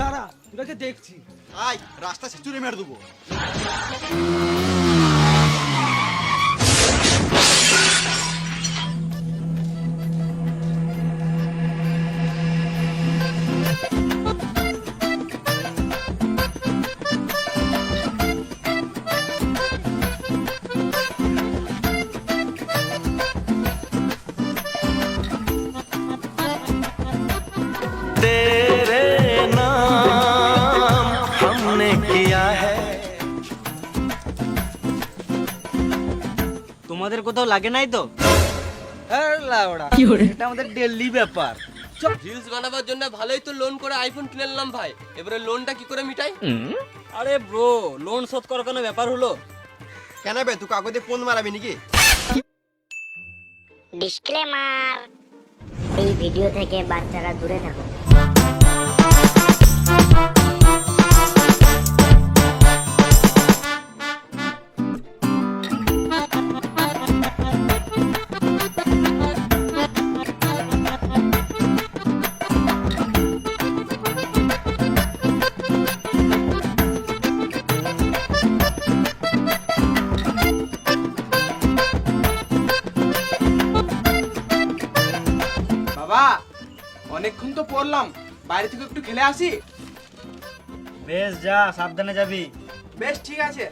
দাঁড়া তোকে দেখছি। আয় রাস্তা ছেচুরে মেরে দেবো। লাগে নাই তো? এটা আমাদের ডেলি ব্যাপার। রিলস বানাবার জন্য ভালোই তো লোন করে আইফোন কিনে নিলাম ভাই। এবারে লোনটা কি করে মিটাই? আরে ব্রো লোন শোধ করার কোনো ব্যাপার হলো? কেন বে তুই কাগজে ফোন মারাবি নাকি? ডিসক্লেমার এই ভিডিও থেকে বাচ্চারা দূরে থাকুন বাইরে থেকে একটু খেলে আসি? বেশ যা সাবধানে যাবি। বেশ ঠিক আছে।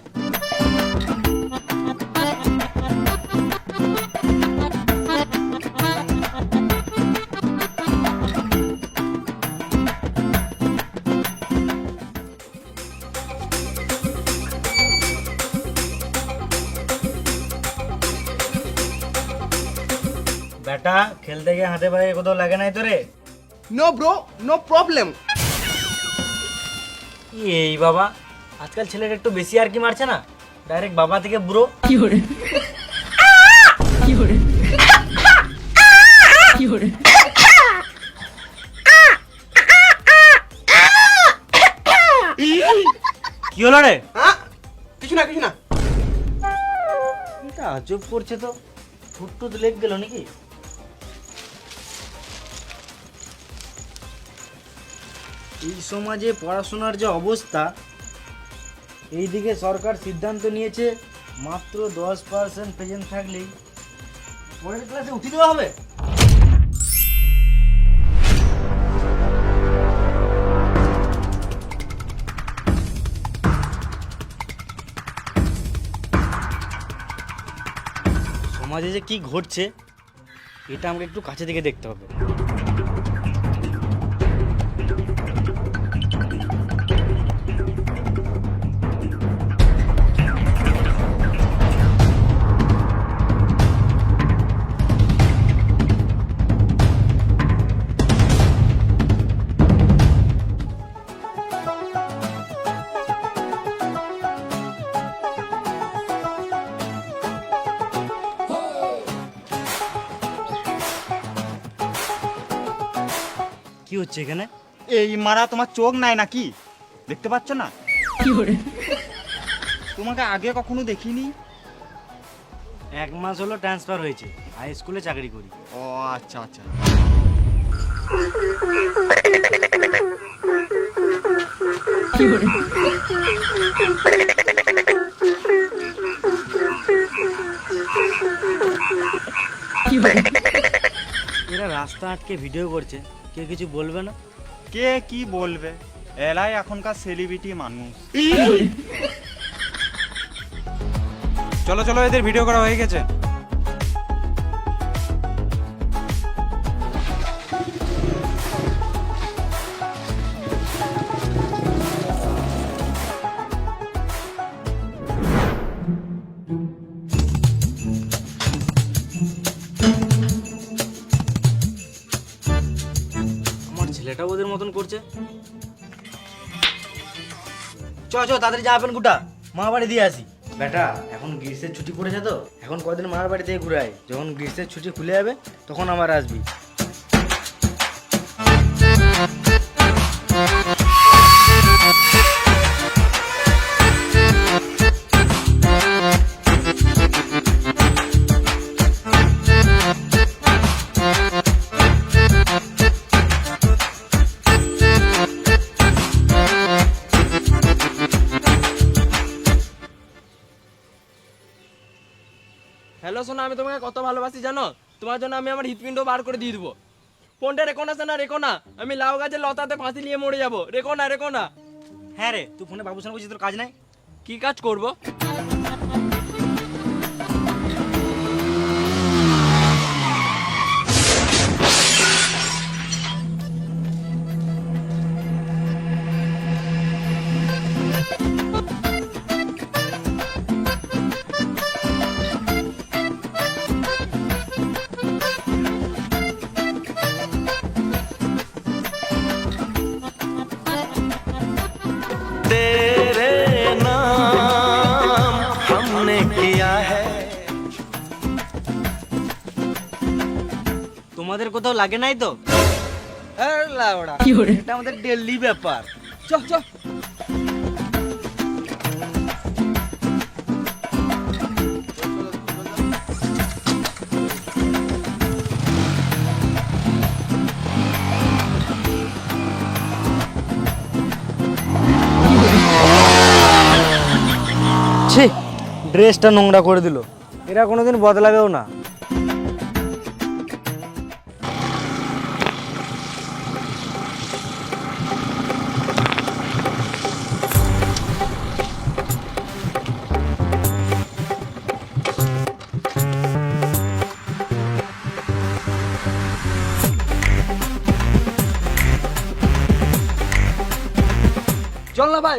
বেটা খেলতে গিয়ে হাতে পায়ে কোথাও লাগে নাই তো রে নো ব্রো নো প্রবলেম কি এই বাবা? আজকাল ছেলেটা একটু বেশি আর কি মারছে না? ডাইরেক্ট বাবা থেকে ব্রো কি হলো রে? হ্যাঁ? কিছু না কিছু না। এটা আজব করছে তো। ঠুট টুট লেগ গেল নাকি? এই সমাজে পড়াশোনার যে অবস্থা এই দিকে সরকার সিদ্ধান্ত নিয়েছে, মাত্র দশ পার্সেন্ট প্রেজেন্ট থাকলেই। পরের ক্লাসে উঠে দেওয়া হবে? সমাজে যে কি ঘটছে, এটা আমাকে একটু কাছে থেকে দেখতে হবে। হচ্ছে এখানে? এই মারা তোমার চোখ নাই নাকি? দেখতে পাচ্ছ না? তোমাকে আগে কখনো দেখিনি? এক মাস হলো ট্রান্সফার হয়েছে। হাই স্কুলে চাকরি করি। ও আচ্ছা আচ্ছা। এরা রাস্তা আটকে ভিডিও করছে কে কিছু বলবে না? কে কি বলবে? এলাই এখনকার সেলিব্রিটি মানুষ। চলো চলো এদের ভিডিও করা হয়ে গেছে। করছে। চ চ তাদের যা আপেন গুটা মা বাড়ি দিয়ে আসি। বেটা, এখন গ্রীষ্মের ছুটি পড়েছে তো, এখন কদিন মার বাড়ি থেকে ঘুরে আয়। যখন গ্রীষ্মের ছুটি খুলে যাবে, তখন আমার আসবি। আমি তোমাকে কত ভালোবাসি জানো? তোমার জন্য আমি আমার হৃৎপিণ্ড বার করে দিয়ে দেবো। ফোনটা রেখো না না রেখো না। আমি লাউ গাছের লতাতে ফাঁসি নিয়ে মরে যাব। রেখো না রেখো না। হ্যাঁ রে তুই ফোনে বাবুর সঙ্গে তোর কাজ নাই? কি কাজ করব? তোমাদের কোথাও লাগে নাই তো? এটা আমাদের ডেলি ব্যাপার। চ চ। ছি ড্রেসটা নোংরা করে দিল। এরা কোনোদিন বদলাবেও না।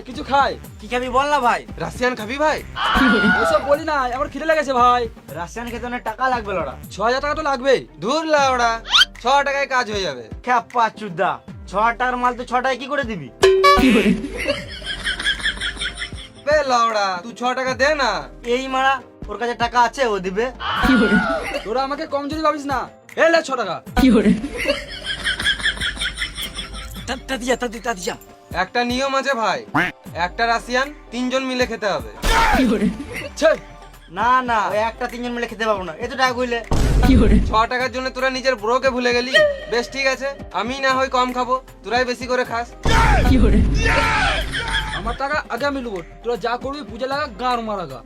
কিছু খাই। কি খাবি বল না ভাই। রাশিয়ান খাবি ভাই? ওসব বলি না আমার খিদে লেগেছে ভাই। রাশিয়ান খেতে অনেক টাকা লাগবে লড়া। ছ হাজার টাকা তো লাগবেই। দূর লাউড়া ছ হাজার টাকায় কাজ হয়ে যাবে। খ্যাপা চুদা ছ টাকার মাল তো ছ টাকায় কি করে দিবি? বে লাউড়া তুই ছ টাকা দে না। এই মারা ওর কাছে টাকা আছে ও দিবে। তোরা আমাকে কমজোরি ভাবিস না। এ লে ছ টাকা। তাতি তাতিয়া একটা নিয়ম আছে ভাই। একটা রাশিয়ান, তিনজন মিলে খেতে হবে। না না ওই একটা তিনজন মিলে খেতে পারব না। এত টাকা কইলে ছ টাকার জন্য তোরা নিজের ব্রোকে ভুলে গেলি? বেশ, ঠিক আছে। আমি না হয় কম খাব, তোরাই বেশি করে খাস। আমার টাকা আগে আমি নেব তোরা যা করবি, পুজো লাগা গাঁর মারা গা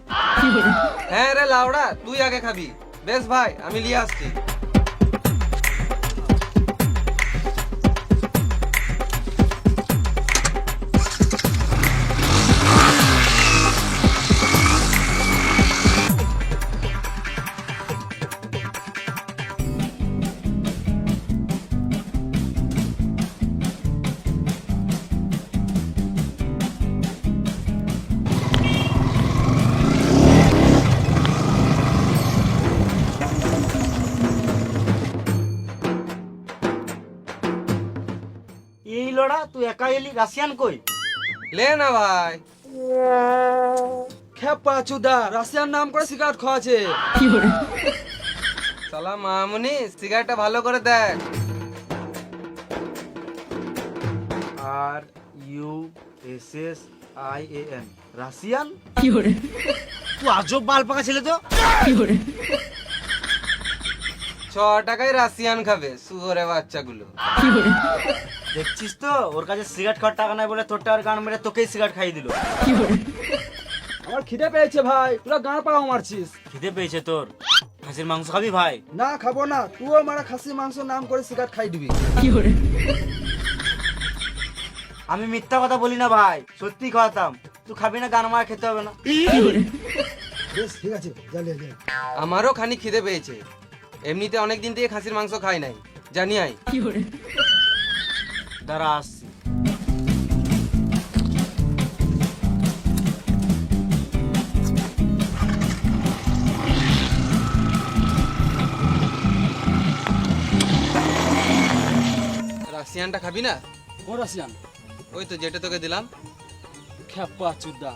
হ্যাঁ রে লাউড়া, তুই আগে খাবি। বেশ ভাই, আমি নিয়ে আসছি। লড়া তুই একা এলি রাশিয়ান কই? লে না ভাই। খেপা চুদা রাশিয়ান নাম করে সিগারেট খাওয়াছে সালা মামুনি সিগারেটটা ভালো করে দেখ। আর U S S I A N. Russian? তুই আজব বাল পাকা ছেলে তো। ছ টাকায় রাশিয়ান খাবে শুয়োরে বাচ্চাগুলো। দেখছিস তো? ওর কাছে সিগারেট খাওয়ার টাকা নাই বলে তোর টাকার গান মেরে তোকেই সিগারেট খাইয়ে দিল। আমার খিদে পেয়েছে ভাই তোরা গাঁ পাও মারছিস খিদে পেয়েছে তোর? খাসির মাংস খাবি ভাই? না খাব না। তুইও মারা খাসি মাংস নাম করে সিগারেট খাই দিবি। আমি মিথ্যা কথা বলি না ভাই সত্যি খাওয়াতাম তুই খাবি না গান মারা খেতে হবে না। বেশ ঠিক আছে আমারও খানি খিদে পেয়েছে। এমনিতে অনেক দিন থেকে খাসির মাংস খাই নাই। জানি আই। দাঁড়া আসছি। রাশিয়ানটা খাবি না? কোন রাশিয়ান? ওই তো যেটা তোকে দিলাম। খেপা চুদা।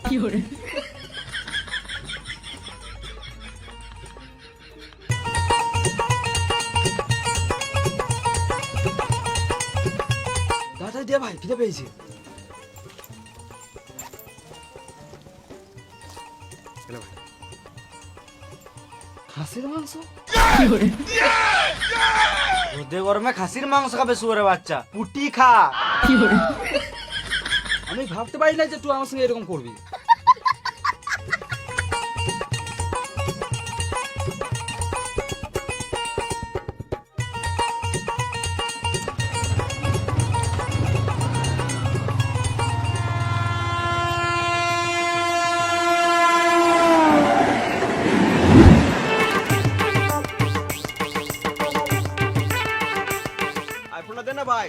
খিদে পেয়েছে। খাসির মাংস? রোদে গরমে খাসির মাংস খাবে শুয়ারে বাচ্চা। পুটি খা। আমি ভাবতে পারি না যে তুই আমার সঙ্গে এরকম করবি।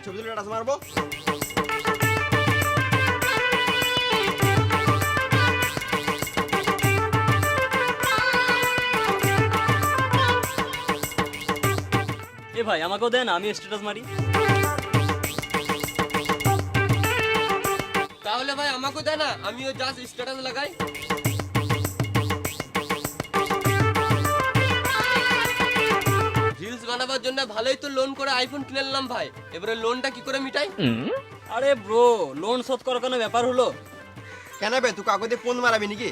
ছবি তুলে টাস মারবো? এ ভাই আমাকেও দেন আমি স্ট্যাটাস মারি। তাহলে ভাই আমাকেও দেয় না আমিও জাস্ট স্ট্যাটাস লাগাই। বানাবার জন্য ভালোই তো লোন করে আইফোন কিনে নিলাম ভাই। এবারে লোনটা কি করে মিটাই? আরে ব্রো লোন শোধ করার কোনো ব্যাপার হলো? কেন বে তুই কাকুতে ফোন মারাবি নাকি?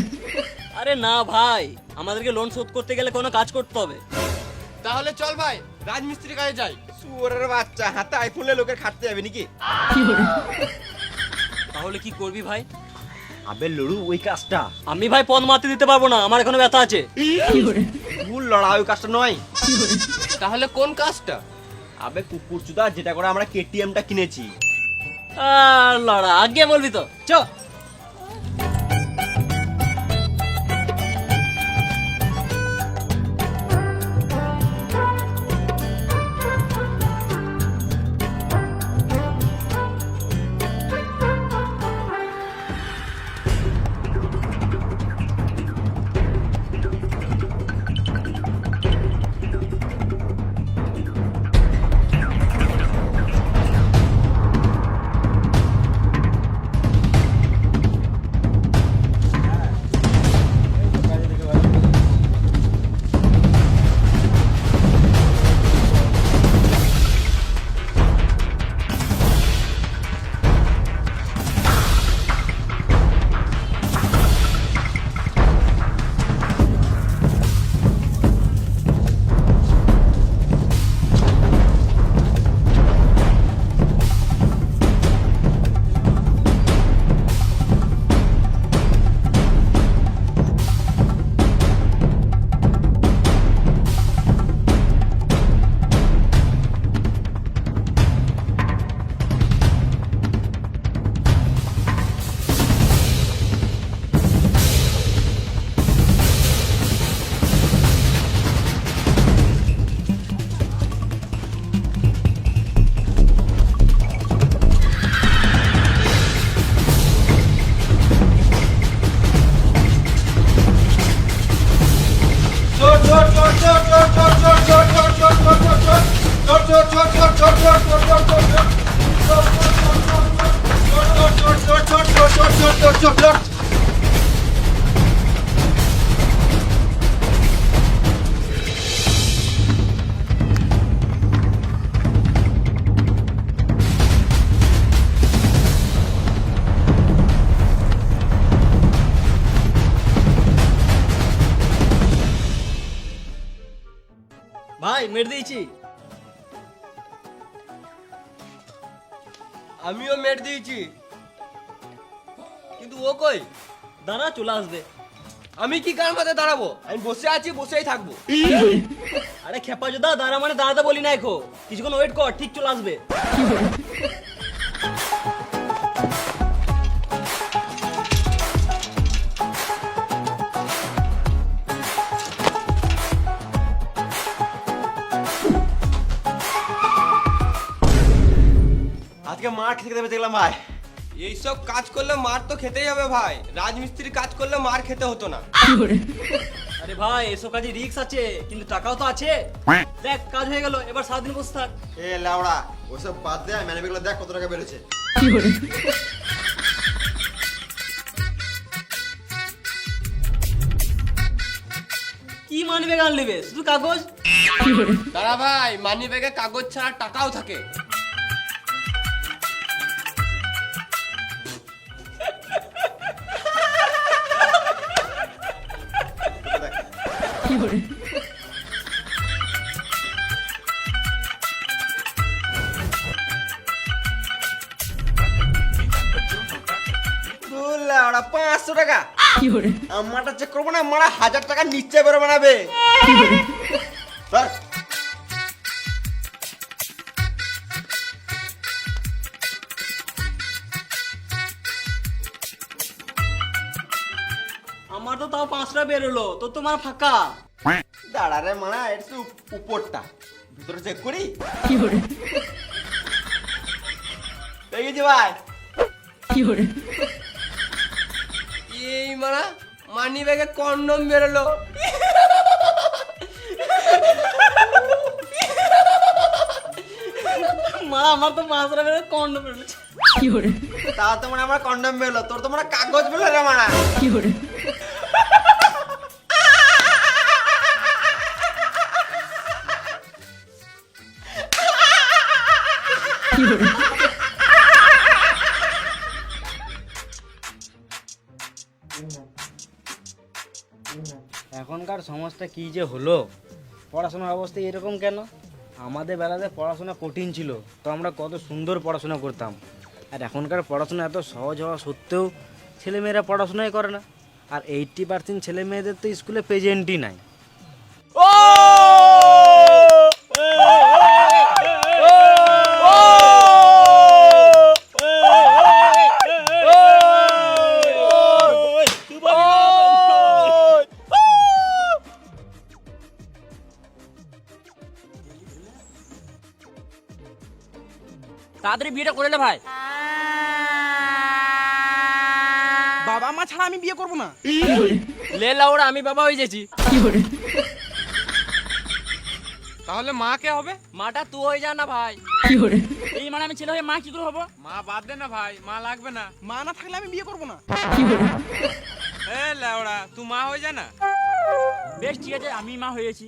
আরে না ভাই আমাদেরকে লোন শোধ করতে গেলে কোনো কাজ করতে হবে। তাহলে চল ভাই রাজমিস্ত্রি কাজে যাই। সুরের বাচ্চা হাতে আইফোনে লোকের খাটতে যাবে নাকি? তাহলে কি করবি ভাই? আবে লড়ু ওই কাজটা। আমি ভাই পদ মারতে দিতে পারব না আমার এখনও ব্যথা আছে। ভুল লড়া ওই কাজটা নয়। তাহলে কোন কাজটা? আবে কুকুর চুদা যেটা করে আমরা কেটিএমটা কিনেছি। আর লড়া আগে বলবি তো। চ। মেরে দিয়েছি। আমিও মেরে দিয়েছি। কিন্তু ও কই? দাঁড়া, চলে আসবে। আমি কি কার মাথায় দাঁড়াবো? আমি বসে আছি, বসেই থাকব। আরে খেপা যোদা দাঁড়া মানে দাঁড়াতে বলি না এখন। কিছুক্ষণ ওয়েট কর, ঠিক চলে আসবে। থেকে দেবে দেখলাম ভাই এইসব কাজ করলে মার তো খেতেই হবে ভাই। রাজমিস্ত্রি কাজ করলে মার খেতে হতো না। আরে ভাই এসব কাজে রিস্ক আছে কিন্তু টাকাও তো আছে। দেখ কাজ হয়ে গেল এবার সারাদিন বসে থাক। এ লাউড়া ওসব বাদ দে ম্যানেজগুলো দেখ কত টাকা বেড়েছে। কি মানবে গান নেবে শুধু কাগজ? দাঁড়া ভাই মানি ব্যাগে কাগজ ছাড়া টাকাও থাকে। আমারটা চেক করব না মারা হাজার টাকা নিচে করে বানাবে। আমার তো তাও পাঁচটা বেরোলো তো তোমার ফাঁকা। দাঁড়া রে মারা এটা উপরটা। ভিতরে চেক করি? কি গেছে ভাই। এই মারা মানি ব্যাগে কন্ডম বেরোলো। মা আমার তো মাসরা বেরো কন্ডম বেরোচ্ছে তা তো মানে আমার কন্ডম বেরোলো। তোর তো মানে কাগজ বেরোলো রে মারা। এখনকার সমাজটা কি যে হলো? পড়াশোনার অবস্থা এরকম কেন? আমাদের বেলাতে পড়াশোনা কঠিন ছিল, তো আমরা কত সুন্দর পড়াশোনা করতাম। আর এখনকার পড়াশোনা এত সহজ হওয়া সত্ত্বেও ছেলেমেয়েরা পড়াশোনাই করে না। আর এইট্টি পার্সেন্ট ছেলেমেয়েদের তো স্কুলে প্রেজেন্টই নাই। তাড়াতাড়ি বিয়েটা করে নে ভাই। বাবা মা ছাড়া আমি বিয়ে করব না। লে লাউড়া আমি বাবা হয়ে গেছি তাহলে মা কে হবে? মাটা তুই হয়ে যা না ভাই। এই মানে আমি ছেলে হয়ে মা কি করে হব? মা বাদ দে না ভাই মা লাগবে না। মা না থাকলে আমি বিয়ে করব না। এ লাউড়া তুই মা হয়ে যা না। বেশ ঠিক আছে আমি মা হয়েছি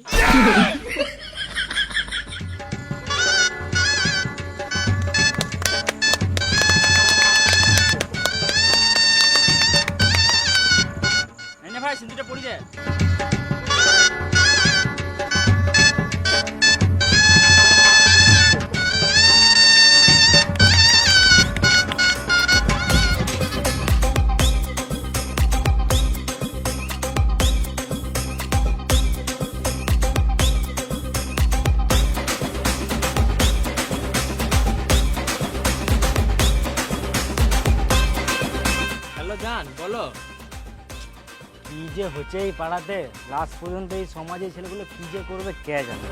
হচ্ছে এই পাড়াতে লাস্ট পর্যন্ত এই সমাজে ছেলেগুলো কি যে করবে কে জানে?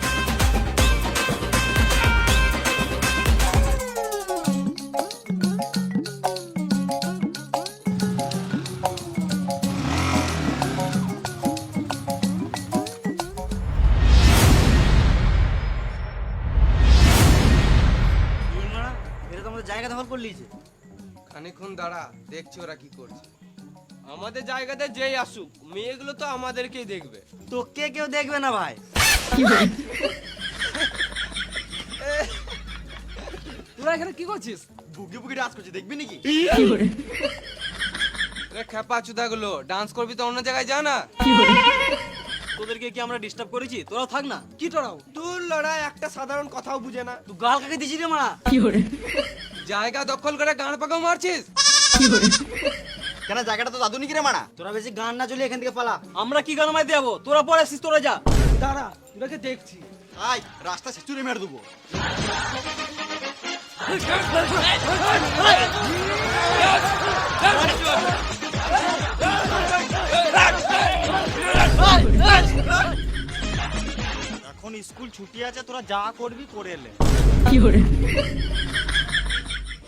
এটা তো আমাদের জায়গা দখল করলিছে খানিক্ষণ দাঁড়া দেখছি ওরা কি করছে। আমাদের জায়গাতে যেই আসুক মেয়েগুলো তো আমাদেরকেই দেখবে। তোকে কেউ দেখবে না ভাই? তোরা এখানে কি করছিস? বুকি বুকি ডান্স করছে দেখবি নাকি? খেপা চুদাগুলো ডান্স করবি তো অন্য জায়গায় যা না। তোদেরকে কি আমরা ডিস্টার্ব করেছি? তোরাও থাক না। কি তোরাও? তোর লড়াই একটা সাধারণ কথাও বুঝে না। তুই গাল কাকে দিছিস রে মারা? জায়গা দখল করে গান পাকাও মারছিস? কেন জায়গাটা তো দাদু নাকি রে মারা? তোরা বেশি গান না চলে এখান থেকে পালা। আমরা কি গান মাই দেবো তোরা পরে আসিস তোরা যা। দাঁড়া তোরাকে দেখছি। আয় রাস্তা ছেচুরে মেরে দেবো। এখন স্কুল ছুটি আছে তোরা যা করবি করে এলে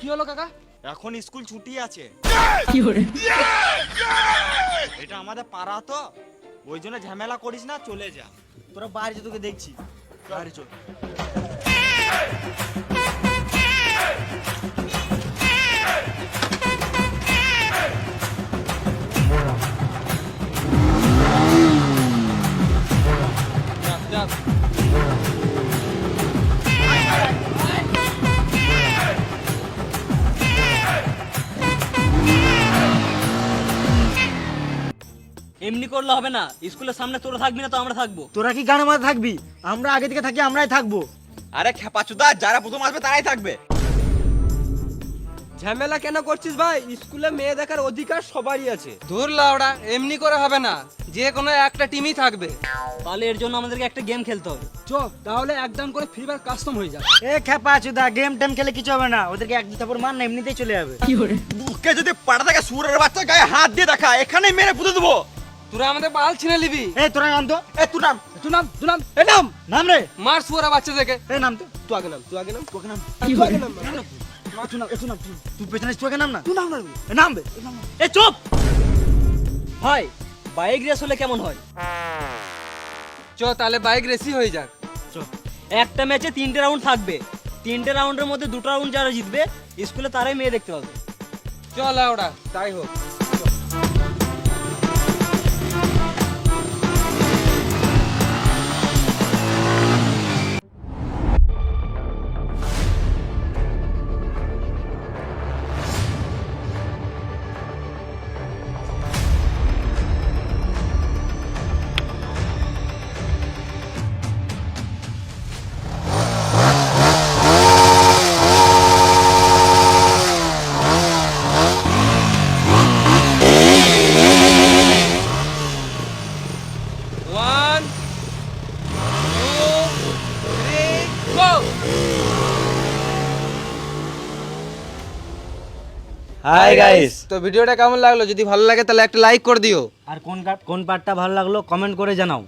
কি হলো কাকা? এখন স্কুল ছুটি আছে। এটা আমাদের পাড়া তো। ওই জন্য ঝামেলা করিস না চলে যা। তোরা বাইরে তোকে দেখছি। বাইরে চল। এমনি করলে হবে না। স্কুলের সামনে তোরা থাকবি না তো আমরা থাকব। তোরা কি গানের মাঝে থাকবি? আমরা আগে থেকে থাকি আমরাই থাকব। আরে খেপা চুদা যারা প্রথম আসবে তারাই থাকবে। ঝামেলা কেন করছিস ভাই? স্কুলে মেয়ে দেখার অধিকার সবারই আছে। ধুর লাউড়া এমনি করে হবে না। যে কোনো একটা টিমই থাকবে। তাহলে এর জন্য আমাদেরকে একটা গেম খেলতে হবে। চ তাহলে একদম করে ফ্রি ফায়ার কাস্টম হয়ে যাবে। এ খেপা চুদা গেম টেম খেলে কিছু হবে না। ওদেরকে এক দুটা মার না এমনিতেই চলে যাবে। কি করে? বুকে যদি পাড়া থেকে সুরের বাচ্চা গায়ে হাত দিয়ে দেখা এখানেই মেরে পুঁতে দেবো। তোরা আমাদের বাল নিবি। এ তোরা নাম তো এ তুই নাম তুই নাম তুই নাম এ নাম। নাম রে। মার সুয়ারা বাচ্চা থেকে এ নাম তো তুই আগে নাম তুই আগে নাম। তোকে নাম তুই আগে নাম তুই নাম, তুই নাম, তুই- তুই পেছনে নাম না? তুই নাম নামবে এ চুপ। ভাই বাইক রেস হলে কেমন হয়? চ তাহলে বাইক রেসি হয়ে যাক। একটা ম্যাচে তিনটে রাউন্ড থাকবে। তিনটে রাউন্ডের মধ্যে দুটো রাউন্ড যারা জিতবে স্কুলে তারাই মেয়ে দেখতে পাবে। চল ওরা তাই হোক। হাই গাইস তো ভিডিওটা কেমন লাগল? যদি ভালো লাগে তাহলে একটা লাইক করে দিও। আর কোন কোন পার্টটা ভালো লাগল কমেন্ট করে জানাও।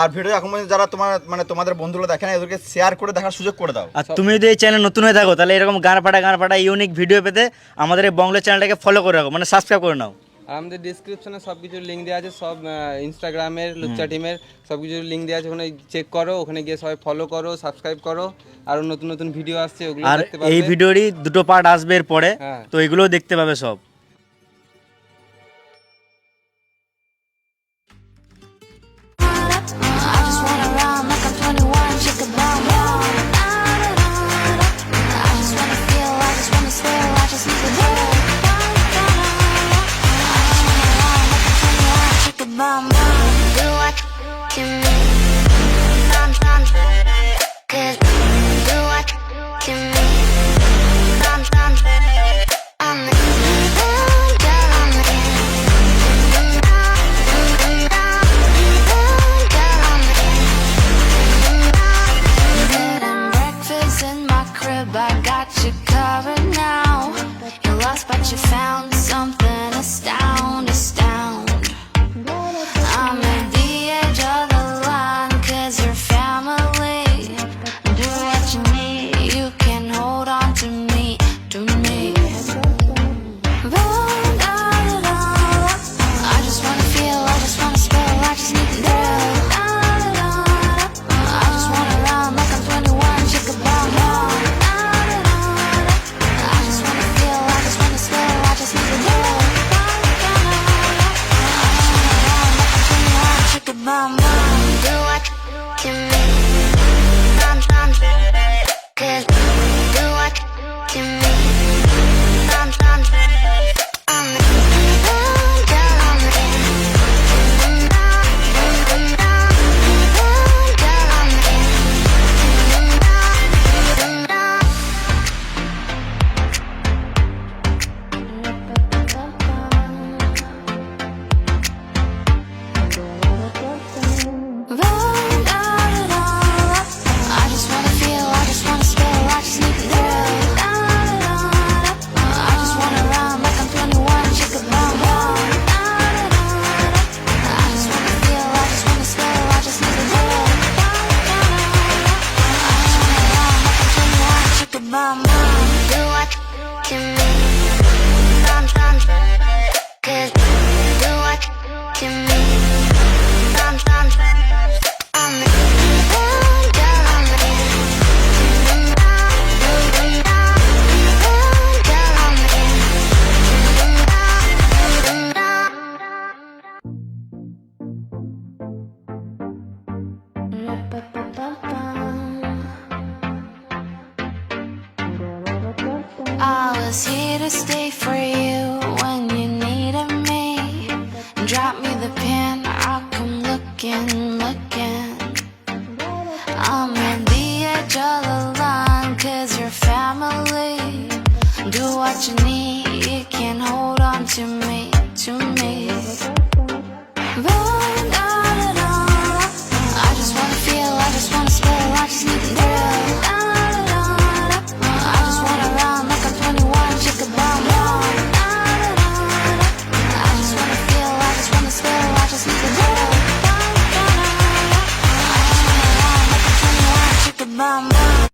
আর ভিডিও এখন পর্যন্ত যারা তোমার মানে তোমাদের বন্ধুরা দেখে না এদেরকে শেয়ার করে দেখার সুযোগ করে দাও। আর তুমি যদি এই চ্যানেল নতুন হয়ে থাকো তাহলে এরকম গান পাটা গান পাটা ইউনিক ভিডিও পেতে আমাদের এই বংলা চ্যানেলটাকে ফলো করে রাখো মানে সাবস্ক্রাইব করে নাও। আর আমাদের ডিসক্রিপশনে সব কিছুর লিঙ্ক দেওয়া আছে সব ইনস্টাগ্রামের লুচ্চা টিমের সব কিছুর লিঙ্ক দেওয়া আছে ওখানে চেক করো ওখানে গিয়ে সবাই ফলো করো সাবস্ক্রাইব করো আরও নতুন নতুন ভিডিও আসছে ওগুলো আর দেখতে এই ভিডিওরই দুটো পার্ট আসবে এর পরে হ্যাঁ। তো এগুলোও দেখতে পাবে সব।